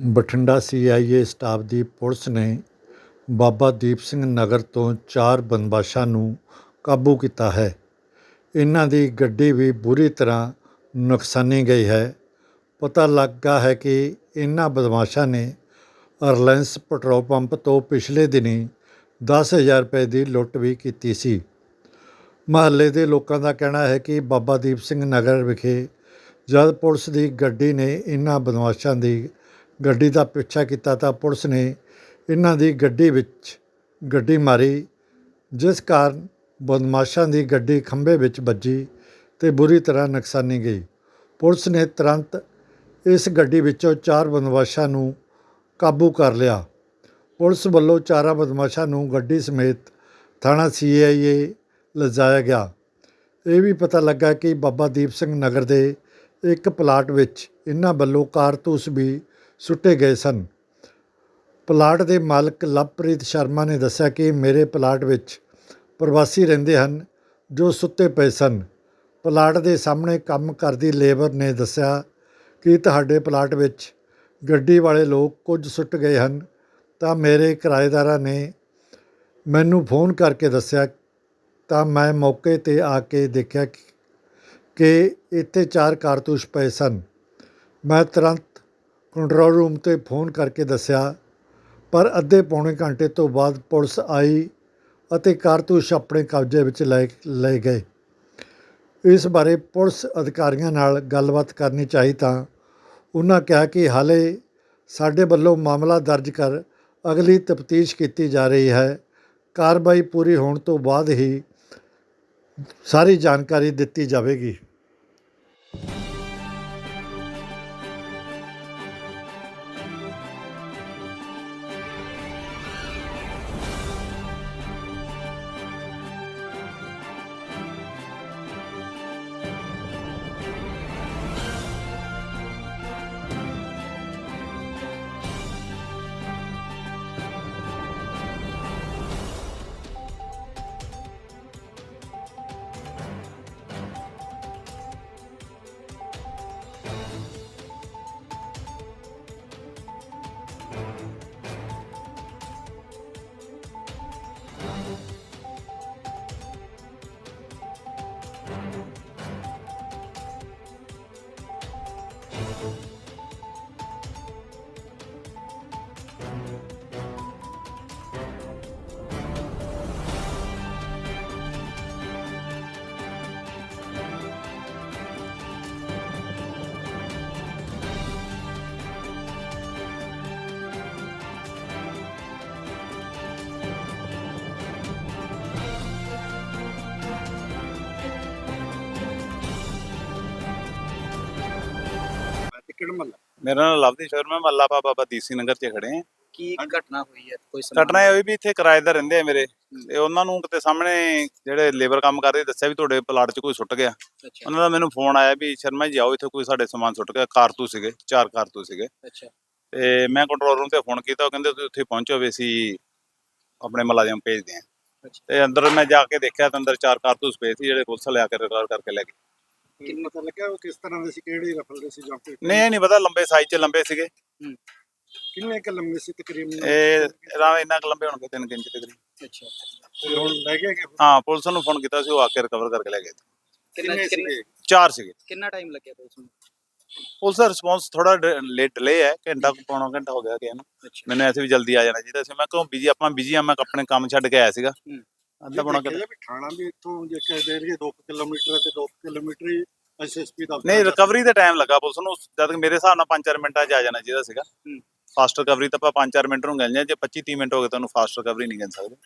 Bathinda CIA staff ਦੀ police ਨੇ ਬਾਬਾ ਦੀਪ ਸਿੰਘ ਨਗਰ ਤੋਂ ਚਾਰ ਬਦਮਾਸ਼ਾਂ ਨੂੰ ਕਾਬੂ ਕੀਤਾ ਹੈ। ਇਹਨਾਂ ਦੀ ਗੱਡੀ ਵੀ ਬੁਰੀ ਤਰ੍ਹਾਂ ਨੁਕਸਾਨੀ ਗਈ ਹੈ। ਪਤਾ ਲੱਗਾ ਹੈ ਕਿ ਇਹਨਾਂ ਬਦਮਾਸ਼ਾਂ ਨੇ ਰਿਲਾਇੰਸ ਪੈਟਰੋਲ ਪੰਪ ਤੋਂ ਪਿਛਲੇ ਦਿਨੀ 10000 ਰੁਪਏ ਦੀ ਲੁੱਟ ਵੀ ਕੀਤੀ ਸੀ। ਮਹੱਲੇ ਦੇ ਲੋਕਾਂ ਦਾ ਕਹਿਣਾ ਹੈ ਕਿ ਬਾਬਾ ਦੀਪ ਸਿੰਘ ਨਗਰ ਵਿਖੇ ਜਦ ਪੁਲਿਸ ਦੀ ਗੱਡੀ ਨੇ ਇਹਨਾਂ ਬਦਮਾਸ਼ਾਂ ਦੀ ਗੱਡੀ ਦਾ ਪਿੱਛਾ ਕੀਤਾ ਤਾਂ ਪੁਲਿਸ ਨੇ ਇਹਨਾਂ ਦੀ ਗੱਡੀ ਵਿੱਚ ਗੱਡੀ ਮਾਰੀ, ਜਿਸ ਕਾਰਨ ਬਦਮਾਸ਼ਾਂ ਦੀ ਗੱਡੀ ਖੰਭੇ ਵਿੱਚ ਵੱਜੀ ਤੇ ਬੁਰੀ ਤਰ੍ਹਾਂ ਨੁਕਸਾਨੀ ਗਈ। ਪੁਲਿਸ ਨੇ ਤੁਰੰਤ ਇਸ ਗੱਡੀ ਵਿੱਚੋਂ ਚਾਰ ਬਦਮਾਸ਼ਾਂ ਨੂੰ ਕਾਬੂ ਕਰ ਲਿਆ। ਪੁਲਿਸ ਵੱਲੋਂ ਚਾਰਾਂ ਬਦਮਾਸ਼ਾਂ ਨੂੰ ਗੱਡੀ ਸਮੇਤ ਥਾਣਾ ਸੀਆਈਏ ਲਿਜਾਇਆ ਗਿਆ। ਇਹ ਵੀ ਪਤਾ ਲੱਗਾ ਕਿ ਬਾਬਾ ਦੀਪ ਸਿੰਘ ਨਗਰ ਦੇ ਇੱਕ ਪਲਾਟ ਵਿੱਚ ਇਹਨਾਂ ਵੱਲੋਂ ਕਾਰਤੂਸ ਵੀ ਸੁੱਟੇ ਗਏ ਸਨ। ਪਲਾਟ ਦੇ ਮਾਲਕ ਲਵਪ੍ਰੀਤ ਸ਼ਰਮਾ ਨੇ ਦੱਸਿਆ ਕਿ ਮੇਰੇ ਪਲਾਟ ਵਿੱਚ ਪ੍ਰਵਾਸੀ ਰਹਿੰਦੇ ਹਨ ਜੋ ਸੁੱਤੇ ਪਏ ਸਨ। ਪਲਾਟ ਦੇ ਸਾਹਮਣੇ ਕੰਮ ਕਰਦੀ ਲੇਬਰ ਨੇ ਦੱਸਿਆ ਕਿ ਤੁਹਾਡੇ ਪਲਾਟ ਵਿੱਚ ਗੱਡੀ ਵਾਲੇ ਲੋਕ ਕੁਝ ਸੁੱਟ ਗਏ ਹਨ, ਤਾਂ ਮੇਰੇ ਕਿਰਾਏਦਾਰਾਂ ਨੇ ਮੈਨੂੰ ਫੋਨ ਕਰਕੇ ਦੱਸਿਆ, ਤਾਂ ਮੈਂ ਮੌਕੇ ਤੇ ਆ ਕੇ ਦੇਖਿਆ ਕਿ ਇੱਥੇ ਚਾਰ ਕਾਰਤੂਸ ਪਏ ਸਨ। ਮੈਂ ਤੁਰੰਤ ਕੰਟਰੋਲ ਰੂਮ ਤੇ ਫੋਨ ਕਰਕੇ ਦੱਸਿਆ, ਪਰ ਅੱਧੇ ਪੌਣੇ ਘੰਟੇ ਤੋਂ ਬਾਅਦ ਪੁਲਿਸ ਆਈ ਅਤੇ ਕਾਰਤੂਸ ਆਪਣੇ ਕਬਜ਼ੇ ਵਿੱਚ ਲੈ ਲਏ ਗਏ। ਇਸ ਬਾਰੇ ਪੁਲਿਸ ਅਧਿਕਾਰੀਆਂ ਨਾਲ ਗੱਲਬਾਤ ਕਰਨੀ ਚਾਹੀ ਤਾਂ ਉਹਨਾਂ ਕਿਹਾ ਕਿ ਹਾਲੇ ਸਾਡੇ ਵੱਲੋਂ ਮਾਮਲਾ ਦਰਜ ਕਰ ਅਗਲੀ ਤਫਤੀਸ਼ ਕੀਤੀ ਜਾ ਰਹੀ ਹੈ। ਕਾਰਵਾਈ ਪੂਰੀ ਹੋਣ ਤੋਂ ਬਾਅਦ ਹੀ ਸਾਰੀ ਜਾਣਕਾਰੀ ਦਿੱਤੀ ਜਾਵੇਗੀ। ਕਿਹੜਾ ਮਹੱਲਾ? ਮੇਰਾ ਨਾਮ ਲਵਦੀ ਸ਼ਰਮਾ ਮੱਲਾ ਬਾਬਾ ਸਿੰਘ ਨਗਰ 'ਚ ਖੜੇ ਆ ਕੀ ਘਟਨਾ ਹੋਈ ਹੈ? ਕੋਈ ਸਮਾਂ ਘਟਨਾ ਇਹ ਹੋਈ ਵੀ ਇੱਥੇ ਕਿਰਾਏਦਾਰ ਰਹਿੰਦੇ ਆ ਮੇਰੇ। ਤੇ ਉਹਨਾਂ ਨੂੰ ਕਿਤੇ ਸਾਹਮਣੇ ਜਿਹੜੇ ਲੇਬਰ ਕੰਮ ਕਰਦੇ ਦੱਸਿਆ ਵੀ ਤੁਹਾਡੇ ਪਲਾਟ 'ਚ ਕੋਈ ਸੁੱਟ ਗਿਆ। ਉਹਨਾਂ ਦਾ ਮੈਨੂੰ ਫੋਨ ਆਇਆ ਵੀ ਸ਼ਰਮਾ ਜੀ ਆਓ ਇੱਥੇ ਕੋਈ ਸਾਡੇ ਸਮਾਨ ਸੁੱਟ ਗਿਆ ਕਾਰਤੂਸ ਸੀਗੇ ਚਾਰ ਕਾਰਤੂਸ ਸੀਗੇ। ਅੱਛਾ। ਤੇ ਮੈਂ ਕੰਟਰੋਲ ਰੂਮ ਤੇ ਫੋਨ ਕੀਤਾ ਉਹ ਕਹਿੰਦੇ ਤੁਸੀਂ ਉੱਥੇ ਪਹੁੰਚੋ ਵੀ ਅਸੀਂ ਆਪਣੇ ਮੁਲਾਜ਼ਮ ਭੇਜਦੇ ਆ ਤੇ ਅੰਦਰ ਮੈਂ ਜਾ ਕੇ ਦੇਖਿਆ ਤਾਂ ਅੰਦਰ ਚਾਰ ਕਾਰਤੂਸ ਪਏ ਸੀ ਜਿਹੜੇ ਪੁਲਿਸ ਲਿਆ ਕੇ ਰਿਕਵਰ ਕਰਕੇ ਲੈ ਗਈ ਕਿੰਨਾ ਪਤਾ ਲੱਗਿਆ ਉਹ ਕਿਸ ਤਰ੍ਹਾਂ ਦੇ ਸੀ ਕਿਹੜੀ ਰਫਲ ਦੇ ਸੀ ਜਾਂ ਫਿਰ ਨਹੀਂ ਇਹ ਨਹੀਂ ਪਤਾ ਲੰਬੇ ਸਾਈਜ਼ 'ਚ ਲੰਬੇ ਸੀਗੇ। ਕਿੰਨੇ ਕ ਲੰਮੇ ਸੀ ਤਕਰੀਬਨ? ਇਹ ਰਾਂ ਇੰਨਾ ਕੁ ਲੰਬੇ ਹੋਣਗੇ 3 ਇੰਚ ਤਕਰੀਬਨ। ਅੱਛਾ। ਤੇ ਹੁਣ ਲੈ ਗਏ ਕਿ ਹਾਂ ਪੁਲਿਸ ਨੂੰ ਫੋਨ ਕੀਤਾ ਸੀ ਉਹ ਆ ਕੇ ਰਿਕਵਰ ਕਰਕੇ ਲੈ ਗਏ। ਕਿੰਨੇ ਸੀਗੇ? ਚਾਰ ਸੀਗੇ। ਕਿੰਨਾ ਟਾਈਮ ਲੱਗਿਆ ਪੁਲਿਸ ਨੂੰ? ਪੁਲਿਸ ਦਾ ਰਿਸਪੌਂਸ ਥੋੜਾ ਲੇਟ ਡਿਲੇ ਹੈ ਘੰਟਾ ਕੁ ਪੌਣਾ ਘੰਟਾ ਹੋ ਗਿਆ ਗਿਆ ਨੂੰ ਅੱਛਾ। ਮੈਨੂੰ ਐਸੇ ਵੀ ਜਲਦੀ ਆ ਜਾਣਾ ਚਾਹੀਦਾ ਸੀ। ਮੈਂ ਕਿਉਂ ਬਿਜ਼ੀ ਆਪਾਂ ਬਿਜ਼ੀ ਆ ਮੈਂ ਆਪਣੇ ਕੰਮ ਛੱਡ ਕੇ ਆਇਆ ਸੀਗਾ। ਹੂੰ। ਅੱਧਾ ਪੌਣਾ ਘੰਟਾ ਵੀ ਥਾਣਾ ਵੀ ਇੱਥੋਂ ਜੇ ਕਹਿ ਦੇ ਰਹੀ 2 ਕਿਲੋਮੀਟਰ ਤੇ 2 ਕਿਲੋਮੀਟਰ ਹੀ ਐਸਐਸਪੀ ਦਾ ਨਹੀਂ ਰਿਕਵਰੀ ਦਾ ਟਾਈਮ ਲੱਗਾ ਪੁਲਿਸ ਨੂੰ ਜਦ ਕਿ ਮੇਰੇ ਹਿਸਾਬ ਨਾਲ 5-4 ਮਿੰਟਾਂ 'ਚ ਆ ਜਾਣਾ ਚਾਹੀਦਾ ਸੀਗਾ। ਹੂੰ। ਫਾਸਟ ਰਿਕਵਰੀ ਤਾਂ ਆਪਾਂ 5-4 ਮਿੰਟ ਨੂੰ ਗਿਣ ਜਾਂ ਜੇ 25-30 ਮਿੰਟ ਹੋ ਗਏ ਤੁਹਾਨੂੰ ਫਾਸਟ ਰਿਕਵਰੀ ਨਹੀਂ ਗਿਣ ਸਕਦੇ।